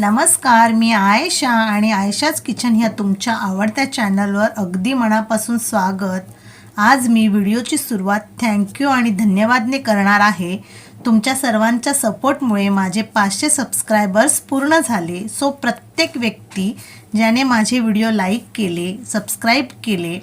नमस्कार मी आयशा आणि आयशाच किचन ह्या तुमच्या आवडत्या चॅनलवर अगदी मनापासून स्वागत. आज मी व्हिडिओची सुरुवात थँक्यू आणि धन्यवादने करणार आहे. तुमच्या सर्वांच्या सपोर्टमुळे माझे पाचशे सबस्क्रायबर्स पूर्ण झाले. सो प्रत्येक व्यक्ती ज्याने माझे व्हिडिओ लाईक केले सबस्क्राईब केले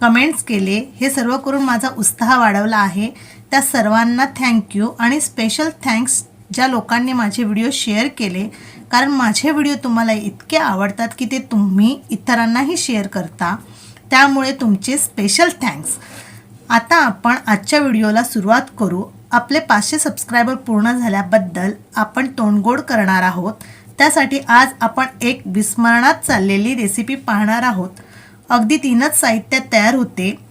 कमेंट्स केले हे सर्व करून माझा उत्साह वाढवला आहे. त्या सर्वांना थँक्यू आणि स्पेशल थँक्स ज्या लोकांनी माझे व्हिडिओ शेअर केले कारण माझे व्हिडिओ तुम्हाला इतके आवडतात की ते तुम्ही इतरांनाही शेअर करता. त्यामुळे तुमचे स्पेशल थँक्स आता आपण आजच्या व्हिडिओला सुरुवात करू. आपले पाचशे सबस्क्रायबर पूर्ण झाल्याबद्दल आपण तोंडगोड करणार आहोत. त्यासाठी आज आपण एक विस्मरणात चाललेली रेसिपी पाहणार आहोत. अगदी तीनच साहित्य तयार होते.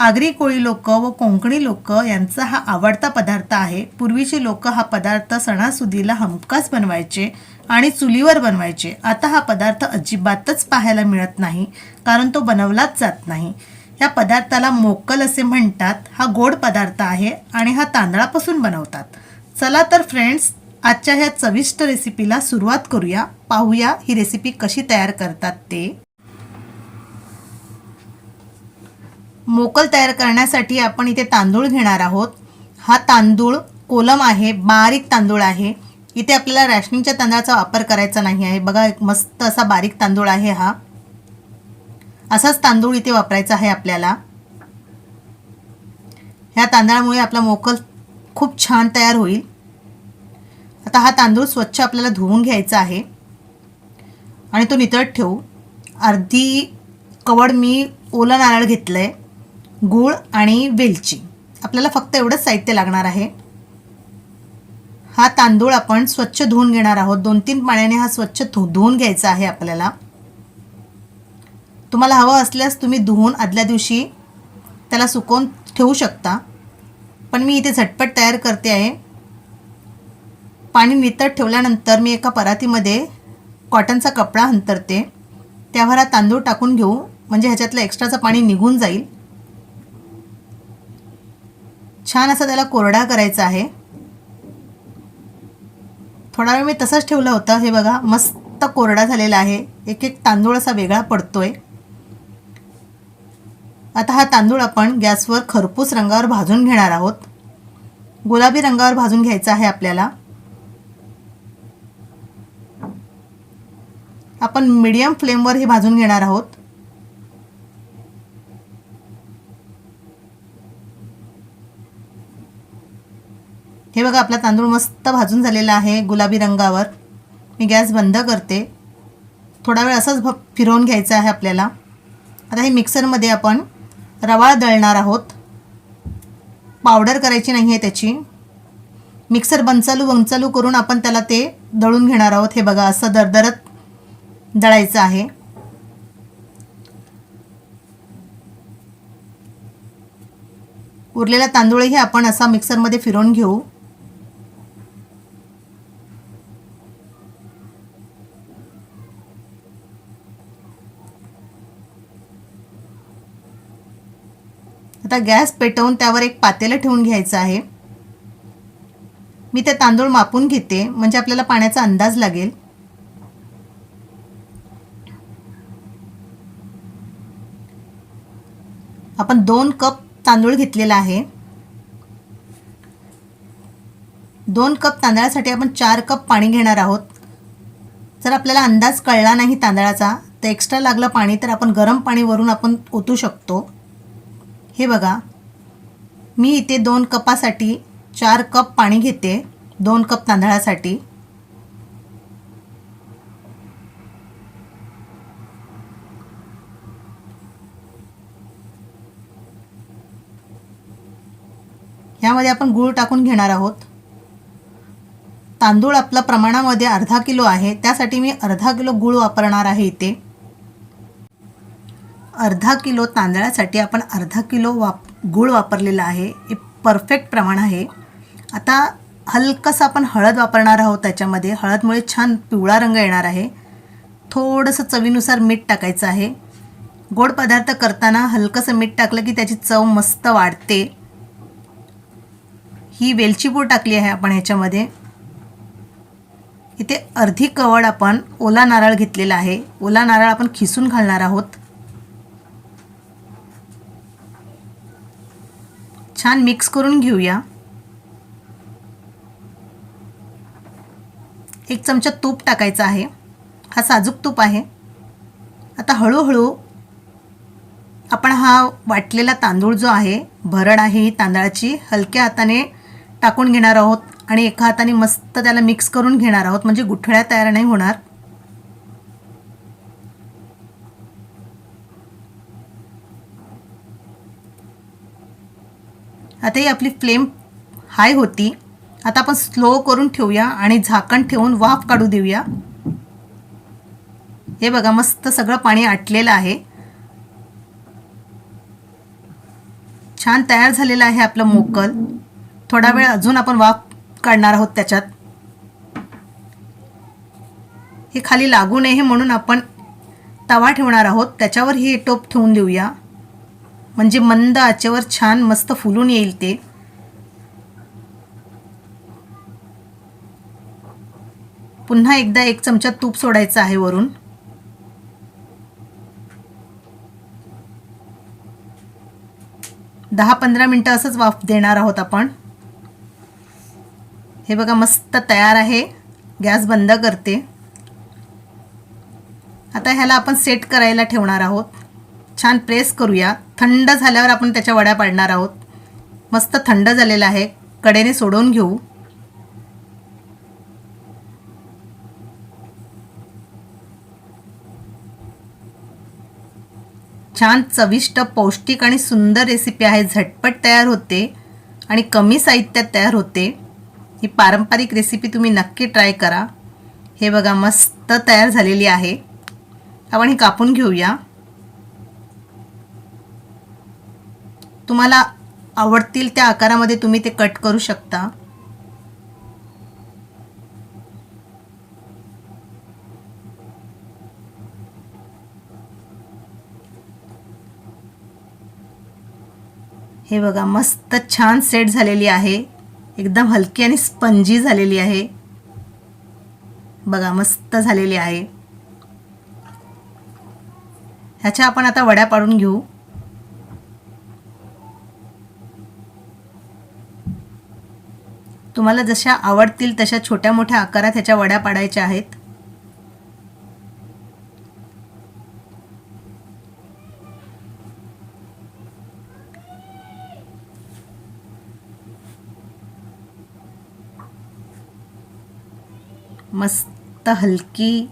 आगरी कोळी लोक व कोंकणी लोक यांचा हा आवडता पदार्थ आहे. पूर्वीची लोक हा पदार्थ सणासुदीला हमखास बनवायचे आणि चुलीवर बनवायचे. आता हा पदार्थ अजिबातच पाहायला मिळत नाही कारण तो बनवलाच जात नाही. या पदार्थाला मोकल असे म्हणतात. हा गोड पदार्थ आहे आणि हा तांदळापासून बनवतात. चला तर फ्रेंड्स आजच्या ह्या चविष्ट रेसिपीला सुरुवात करूया. पाहूया ही रेसिपी कशी तयार करतात ते. मोकल तयार करण्यासाठी आपण इथे तांदूळ घेणार आहोत. हा तांदूळ कोलम आहे बारीक तांदूळ आहे. इथे आपल्याला रॅशनिंगच्या तांदळाचा वापर करायचा नाही आहे. बघा एक मस्त असा बारीक तांदूळ आहे हा. असाच तांदूळ इथे वापरायचा आहे आपल्याला. ह्या तांदळामुळे आपला मोकल खूप छान तयार होईल. आता हा तांदूळ स्वच्छ आपल्याला धुवून घ्यायचा आहे. आणि तो नितळत ठेवू. अर्धी कवड मी ओलं नारळ घेतलं आहे गूळ आणि वेलची. आपल्याला फक्त एवढंच साहित्य लागणार आहे. हा तांदूळ आपण स्वच्छ धुवून घेणार आहोत. दोन तीन पाण्याने हा स्वच्छ धु धुवून घ्यायचा आहे आपल्याला. तुम्हाला हवं असल्यास तुम्ही धुवून आदल्या दिवशी त्याला सुकवून ठेवू शकता. पण मी इथे झटपट तयार करते आहे. पाणी नितळ ठेवल्यानंतर मी एका परातीमध्ये कॉटनचा कपडा अंतरते. त्यावर हा तांदूळ टाकून घेऊ. म्हणजे ह्याच्यातलं एक्स्ट्राचं पाणी निघून जाईल. छान असा त्याला कोरडा करायचा आहे. थोडा वेळ मी तसंच ठेवलं होतं. हे बघा मस्त कोरडा झालेला आहे. एक एक तांदूळ असा वेगळा पडतोय. आता हा तांदूळ आपण गॅसवर खरपूस रंगावर भाजून घेणार आहोत. गुलाबी रंगावर भाजून घ्यायचा आहे आपल्याला. आपण मीडियम फ्लेमवर हे भाजून घेणार आहोत. हे बघा आपला तांदूळ मस्त भाजून झालेला आहे गुलाबी रंगावर. मी गॅस बंद करते. थोडा वेळ असंच भ फिरवून घ्यायचं आहे आपल्याला. आता हे मिक्सरमध्ये आपण रवाळ दळणार आहोत. पावडर करायची नाही आहे त्याची. मिक्सर बंचालू वंचालू करून आपण त्याला ते दळून घेणार आहोत. हे बघा असं दरदरत दळायचं आहे. उरलेला तांदूळही आपण असा मिक्सरमध्ये फिरवून घेऊ. आता गॅस पेटवून त्यावर एक पातेलं ठेवून घ्यायचं आहे. मी ते तांदूळ मापून घेते म्हणजे आपल्याला पाण्याचा अंदाज लागेल. आपण दोन कप तांदूळ घेतलेला आहे. दोन कप तांदळासाठी आपण चार कप पाणी घेणार आहोत. जर आपल्याला अंदाज कळला नाही तांदळाचा तर एक्स्ट्रा लागलं पाणी तर आपण गरम पाणी वरून आपण ओतू शकतो. हे बघा. मी इथे दोन कपासाठी चार कप पाणी घेते. दोन कप तांदळासाठी. ह्यामध्ये आपण गूळ टाकून घेणार आहोत. तांदूळ आपला प्रमाणामध्ये अर्धा किलो आहे. त्यासाठी मी अर्धा किलो गूळ वापरणार आहे इथे. अर्धा किलो तांदळासाठी आपण अर्धा किलो वाप गूळ वापरलेला आहे. हे परफेक्ट प्रमाण आहे. आता हलकंसं आपण हळद वापरणार आहोत त्याच्यामध्ये. हळदमुळे छान पिवळा रंग येणार आहे. थोडंसं चवीनुसार मीठ टाकायचं आहे. गोड पदार्थ करताना हलकंसं मीठ टाकलं की त्याची चव मस्त वाढते. ही वेलचीपूड टाकली आहे आपण ह्याच्यामध्ये. इथे अर्धी कवड आपण ओला नारळ घेतलेला आहे. ओला नारळ आपण खिसून घालणार आहोत. छान मिक्स करून घेऊया. एक चमचा तूप टाकायचा आहे. हा साजूक तूप आहे. आता हळूहळू आपण हा वाटलेला तांदूळ जो आहे भरड आहे ही तांदळाची हलक्या हाताने टाकून घेणार आहोत आणि एका हाताने मस्त त्याला मिक्स करून घेणार आहोत. म्हणजे गुठळ्या तयार नाही होणार. आता ही आपली फ्लेम हाय होती. आता आपण स्लो करून ठेवूया आणि झाकण ठेवून वाफ काढू देऊया. हे बघा मस्त सगळं पाणी आटलेलं आहे. छान तयार झालेलं आहे आपलं मोकल. थोडा वेळ अजून आपण वाफ काढणार आहोत त्याच्यात. हे खाली लागू नये म्हणून आपण तवा ठेवणार आहोत. त्याच्यावर हे टोप ठेवून देऊया. म्हणजे मंद आचेवर छान मस्त फुलून येईल ते. पुन्हा एकदा एक चमचा तूप सोडायचं आहे वरून. दहा पंधरा मिनटं असंच वाफ देणार आहोत आपण. हे बघा मस्त तयार आहे. गॅस बंद करते. आता ह्याला आपण सेट करायला ठेवणार आहोत. छान प्रेस करूया. थंड झाल्यावर आपण त्याच्या वड्या पाडणार आहोत. मस्त थंड झालेला आहे. कडेने सोडवून घेऊ. छान चविष्ट पौष्टिक आणि सुंदर रेसिपी आहे. झटपट तयार होते आणि कमी साहित्यात तयार होते. ही पारंपरिक रेसिपी तुम्ही नक्की ट्राय करा. हे बघा मस्त तयार झालेली आहे. आपण ही कापून घेऊया. तुम्हाला आवडतील त्या आकारामध्ये तुम्ही ते कट करू शकता. हे बघा मस्त छान सेट झालेली आहे. एकदम हलकी आणि स्पंजी झालेली आहे. बघा मस्त झालेली आहे. ह्याच्या आपण आता वड्या पाडून घेऊ. तुम्हाला जशा आवडतील तशा छोट्या मोठ्या आकारात ह्याच्या वड्या पाडायच्या आहेत. मस्त हलकी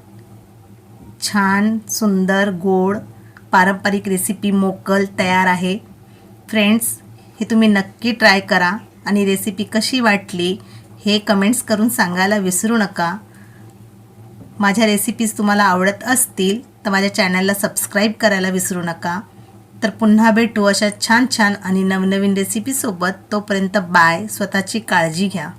छान सुंदर गोड पारंपरिक रेसिपी मोकल तयार आहे. फ्रेंड्स हे तुम्ही नक्की ट्राय करा. आणि रेसिपी कशी वाटली हे कमेंट्स करून सांगायला विसरू नका. माझ्या रेसिपीज तुम्हाला आवडत असतील तर माझ्या चॅनलला सबस्क्राईब करायला विसरू नका. तर पुन्हा भेटू अशा छान छान आणि नवनवीन रेसिपीसोबत तोपर्यंत बाय स्वतःची काळजी घ्या.